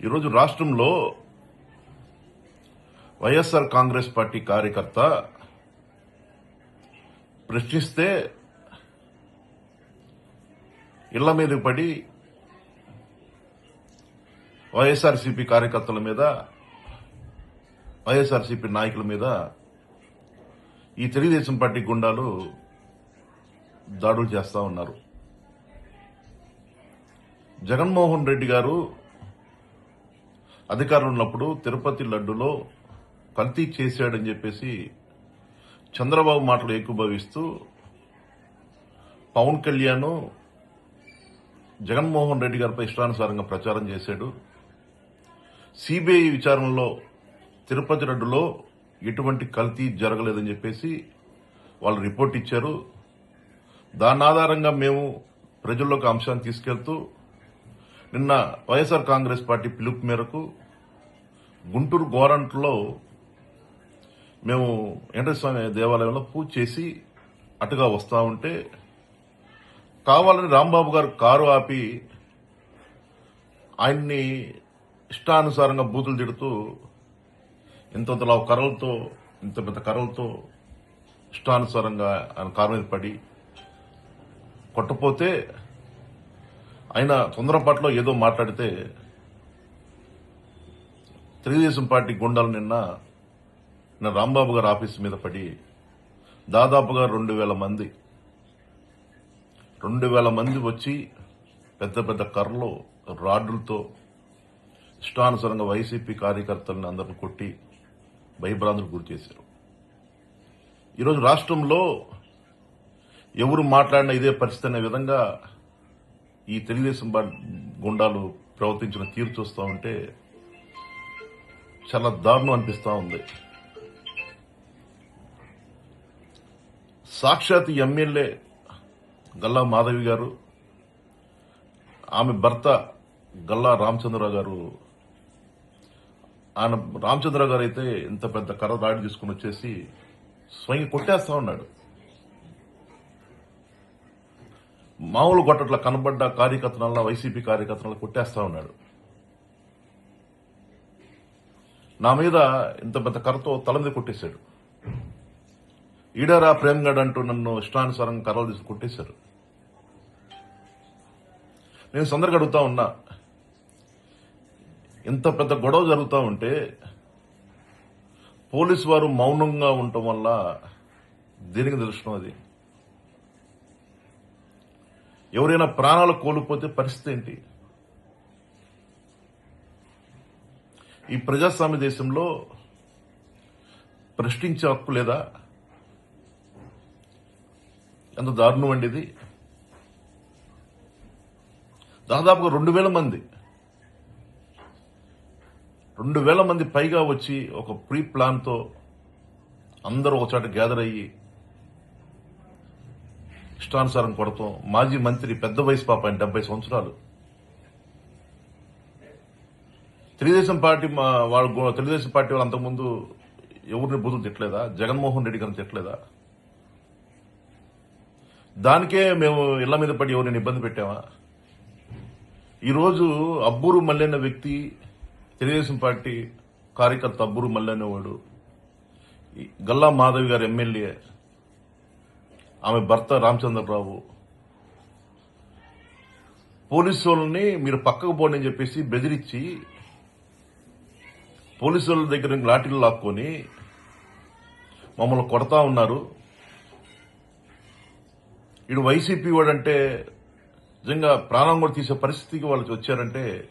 ఈరోజు రాష్ట్రంలో వైఎస్ఆర్ కాంగ్రెస్ పార్టీ కార్యకర్త ప్రశ్నిస్తే ఇళ్ళ మీద పడి వైఎస్ఆర్సీపీ కార్యకర్తల మీద వైఎస్ఆర్సీపీ నాయకుల మీద ఈ తెలుగుదేశం పార్టీ గుండాలు దాడులు చేస్తా ఉన్నారు. జగన్మోహన్ రెడ్డి గారు అధికారంలో ఉన్నప్పుడు తిరుపతి లడ్డులో కల్తీ చేశాడని చెప్పేసి చంద్రబాబు మాటలు ఏకీభవిస్తూ పవన్ కళ్యాణ్ జగన్మోహన్ రెడ్డి గారిపై ఇష్టానుసారంగా ప్రచారం చేశాడు. సిబిఐ విచారణలో తిరుపతి లడ్డులో ఎటువంటి కల్తీ జరగలేదని చెప్పేసి వాళ్ళు రిపోర్ట్ ఇచ్చారు. దాని ఆధారంగా మేము ప్రజల్లోకి అంశాన్ని తీసుకెళ్తూ నిన్న వైఎస్ఆర్ కాంగ్రెస్ పార్టీ పిలుపు మేరకు గుంటూరు గోరంట్లో మేము వెంకటస్వామి దేవాలయంలో పూజ చేసి అటుగా వస్తా ఉంటే కావాలని రాంబాబు గారు కారు ఆపి ఆయన్ని ఇష్టానుసారంగా బూతులు తిడుతూ ఇంతంతలా కర్రలతో ఇంత పెద్ద కర్రలతో ఇష్టానుసారంగా ఆయన కారు మీద పడి కొట్టపోతే ఆయన తొందరపాట్లో ఏదో మాట్లాడితే తెలుగుదేశం పార్టీ గుండాలు నిన్న నిన్న రాంబాబు గారి ఆఫీస్ మీద పడి దాదాపుగా రెండు వేల మంది రెండు వేల మంది వచ్చి పెద్ద పెద్ద కర్రలు రాడ్లతో ఇష్టానుసారంగా వైసీపీ కార్యకర్తలను అందరిని కొట్టి భయభ్రాంతులకు గురి చేశారు. ఈరోజు రాష్ట్రంలో ఎవరు మాట్లాడినా ఇదే పరిస్థితి అనే విధంగా ఈ తెలుగుదేశం గుండాలు ప్రవర్తించిన తీరు చూస్తూ ఉంటే చాలా దారుణం అనిపిస్తూ ఉంది. సాక్షాత్ ఎమ్మెల్యే గల్లా మాధవి గారు ఆమె భర్త గల్లా రామచంద్రరావు గారు ఆయన రామచంద్రరావు గారు అయితే ఇంత పెద్ద కర్ర దాడి తీసుకుని వచ్చేసి స్వయం కొట్టేస్తా ఉన్నాడు. మామూలు కొట్టట్ల కనబడ్డ కార్యకర్తనల్లా వైసీపీ కార్యకర్తలు కొట్టేస్తా ఉన్నాడు. నా మీద ఇంత పెద్ద కర్రతో తల మీద కొట్టేశాడు. ఈడారా ప్రేమ్గడ్ అంటూ నన్ను ఇష్టానుసారంగా కర్రలు తీసి కొట్టేశారు. నేను సందర్గా అడుగుతా ఉన్నా ఇంత పెద్ద గొడవ జరుగుతూ ఉంటే పోలీసు వారు మౌనంగా ఉండటం వల్ల దేనికి దృష్టం అది. ఎవరైనా ప్రాణాలు కోల్పోతే పరిస్థితి ఏంటి? ఈ ప్రజాస్వామ్య దేశంలో ప్రశ్నించే హక్కు లేదా? ఎంత దారుణం అండి ఇది. దాదాపుగా రెండు వేల మంది రెండు వేల మంది పైగా వచ్చి ఒక ప్రీ ప్లాన్తో అందరూ ఒకచోట గ్యాదర్ అయ్యి ఇష్టానుసారం కొడతాం. మాజీ మంత్రి పెద్ద వయసు పాప ఆయన డెబ్బై సంవత్సరాలు. తెలుగుదేశం పార్టీ మా- వాళ్ళు తెలుగుదేశం పార్టీ వాళ్ళు అంతకుముందు ఎవరిని బూతులు తిట్టలేదా? జగన్మోహన్ రెడ్డి గారిని తిట్టలేదా? దానికే మేము ఇళ్ళ మీద పడి ఎవరిని ఇబ్బంది పెట్టామా? ఈరోజు అబ్బూరు మల్లి వ్యక్తి తెలుగుదేశం పార్టీ కార్యకర్త అబ్బూరు మల్లి వాడు గల్లా మాధవి గారు ఎమ్మెల్యే. ఆమె భర్త రామచంద్రరావు. పోలీసు వాళ్ళని మీరు పక్కకు పోండి అని చెప్పేసి బెదిరించి పోలీసు వాళ్ళ దగ్గర లాఠీలు లాక్కొని మమ్మల్ని కొడతా ఉన్నారు. ఇడు వైసీపీ వాడంటే నిజంగా ప్రాణం కూడా తీసే పరిస్థితికి వాళ్ళు వచ్చారంటే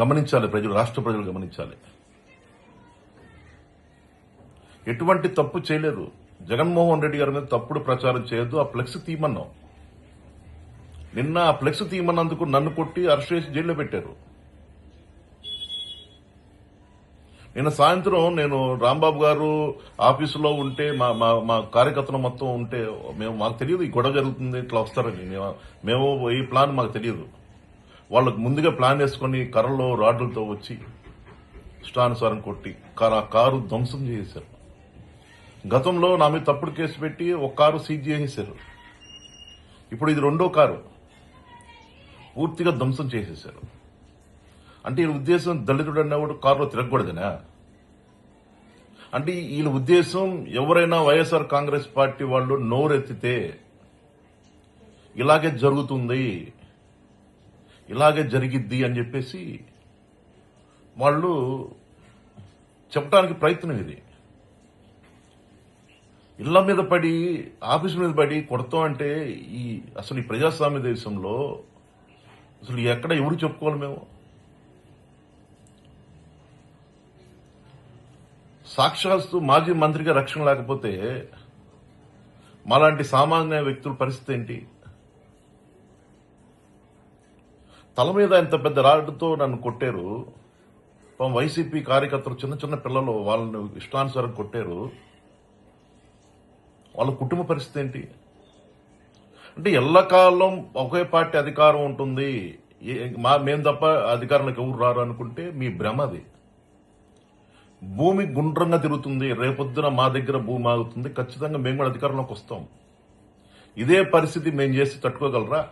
గమనించాలి ప్రజలు రాష్ట్ర ప్రజలు గమనించాలి. ఎటువంటి తప్పు చేయలేదు. జగన్మోహన్ రెడ్డి గారి మీద తప్పుడు ప్రచారం చేయొద్దు. ఆ ఫ్లెక్స్ తీమన్నాం నిన్న ఆ ఫ్లెక్స్ తీయమన్నందుకు నన్ను కొట్టి అరెస్ట్ చేసి జైల్లో పెట్టారు. నిన్న సాయంత్రం నేను రాంబాబు గారు ఆఫీసులో ఉంటే మా మా మా కార్యకర్తలు మొత్తం ఉంటే మేము మాకు తెలియదు ఈ గొడవ జరుగుతుంది ఇట్లా వస్తారని. మేము- మేము ఈ ప్లాన్ మాకు తెలియదు. వాళ్ళకు ముందుగా ప్లాన్ వేసుకొని కర్రలో రాడ్లతో వచ్చి ఇష్టానుసారం కొట్టి కారు- ఆ కారు ధ్వంసం చేశారు గతంలో నా మీద తప్పుడు కేసు పెట్టి ఒక కారు సీజ్ చేసేసారు ఇప్పుడు ఇది రెండో కారు. పూర్తిగా ధ్వంసం చేసేసారు అంటే వీళ్ళ ఉద్దేశం దళితుడు అన్నవాడు కారులో తిరగకూడదనా? అంటే వీళ్ళ ఉద్దేశం ఎవరైనా వైఎస్ఆర్ కాంగ్రెస్ పార్టీ వాళ్ళు నోరెత్తితే ఇలాగే జరుగుతుంది ఇలాగే జరిగిద్ది అని చెప్పేసి వాళ్ళు చెప్పడానికి ప్రయత్నం ఇది. ఇళ్ళ మీద పడి ఆఫీస్ మీద పడి కొడతాం అంటే ఈ అసలు ఈ ప్రజాస్వామ్య దేశంలో అసలు ఎక్కడ ఎవరు చెప్పుకోవాలి మేము? సాక్షాత్తు మాజీ మంత్రిగా రక్షణ లేకపోతే మాలాంటి సామాన్య వ్యక్తుల పరిస్థితి ఏంటి? తల మీద ఇంత పెద్ద రాడ్డుతో నన్ను కొట్టారు. వైసీపీ కార్యకర్తలు చిన్న చిన్న పిల్లలు వాళ్ళని ఇష్టానుసారం కొట్టారు. వాళ్ళ కుటుంబ పరిస్థితి ఏంటి? అంటే ఎల్లకాలం ఒకే పార్టీ అధికారం ఉంటుంది. ఏ- మా మేము తప్ప అధికారంలోకి ఎవరు రారు అనుకుంటే మీ భ్రమ అది. భూమి గుండ్రంగా తిరుగుతుంది. రేపొద్దున మా దగ్గర భూమి ఆగుతుంది. ఖచ్చితంగా మేము కూడా అధికారంలోకి వస్తాం. ఇదే పరిస్థితి మేము చేసి తట్టుకోగలరా?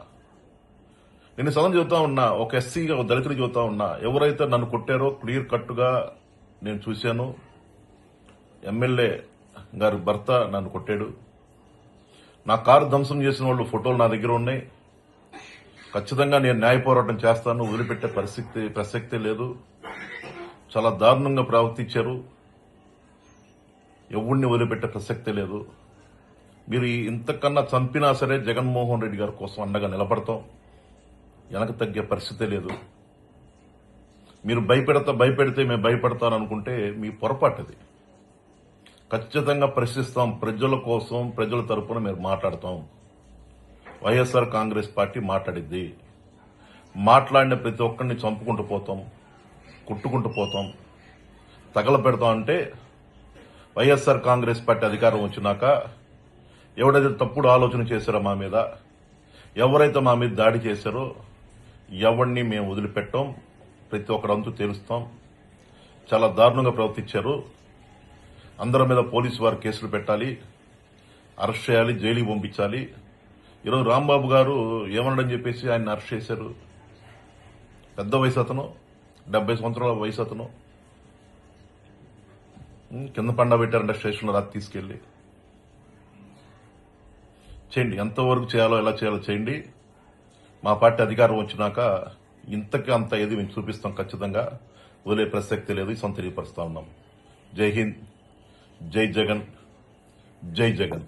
నేను సదనం చెబుతా ఉన్నా ఒక ఎస్సీగా ఒక దళితుడు చెబుతా ఉన్నా ఎవరైతే నన్ను కొట్టారో క్లియర్ కట్టుగా నేను చూశాను. ఎమ్మెల్యే గారి భర్త నన్ను కొట్టాడు. నా కారు ధ్వంసం చేసిన వాళ్ళు ఫోటోలు నా దగ్గర ఉన్నాయి. ఖచ్చితంగా నేను న్యాయ పోరాటం చేస్తాను. వదిలిపెట్టే పరిస్థితి ప్రసక్తే లేదు. చాలా దారుణంగా ప్రవర్తించారు. ఎవరిని వదిలిపెట్టే ప్రసక్తే లేదు. మీరు ఇంతకన్నా చంపినా సరే జగన్మోహన్ రెడ్డి గారి కోసం అండగా నిలబడతాం. వెనక తగ్గే పరిస్థితే లేదు. మీరు భయపెడతా భయపెడితే మేము భయపడతాను అనుకుంటే మీ పొరపాటు అది. ఖచ్చితంగా ప్రశ్నిస్తాం ప్రజల కోసం ప్రజల తరపున మీరు మాట్లాడతాం. వైఎస్ఆర్ కాంగ్రెస్ పార్టీ మాట్లాడిద్ది. మాట్లాడిన ప్రతి ఒక్కరిని చంపుకుంటూ పోతాం కుట్టుకుంటూ పోతాం. తగలపెడతాం అంటే వైఎస్ఆర్ కాంగ్రెస్ పార్టీ అధికారం వచ్చినాక ఎవడైతే తప్పుడు ఆలోచన చేశారో మా మీద ఎవరైతే మా మీద దాడి చేశారో ఎవరిని మేము వదిలిపెట్టాం ప్రతి ఒక్కరంతు తెలుస్తాం. చాలా దారుణంగా ప్రవర్తించారు. అందరి మీద పోలీసు వారు కేసులు పెట్టాలి అరెస్ట్ చేయాలి జైలుకి పంపించాలి. ఈరోజు రాంబాబు గారు ఏమనడం చెప్పేసి ఆయన అరెస్ట్ చేశారు. పెద్ద వయసు అతను డెబ్బై సంవత్సరాల వయసు అతను. కింద పండ పెట్టారంటే స్టేషన్లో రాత్రి తీసుకెళ్ళి చేయండి ఎంతవరకు చేయాలో ఎలా చేయాలో చేయండి. మా పార్టీ అధికారం వచ్చినాక ఇంతకి అంత ఏది మేము చూపిస్తాం ఖచ్చితంగా. వదిలే ప్రసక్తి లేదు ఈ సొంత తెలియపరుస్తా ఉన్నాం. జై హింద్. జై జగన్ జై జగన్.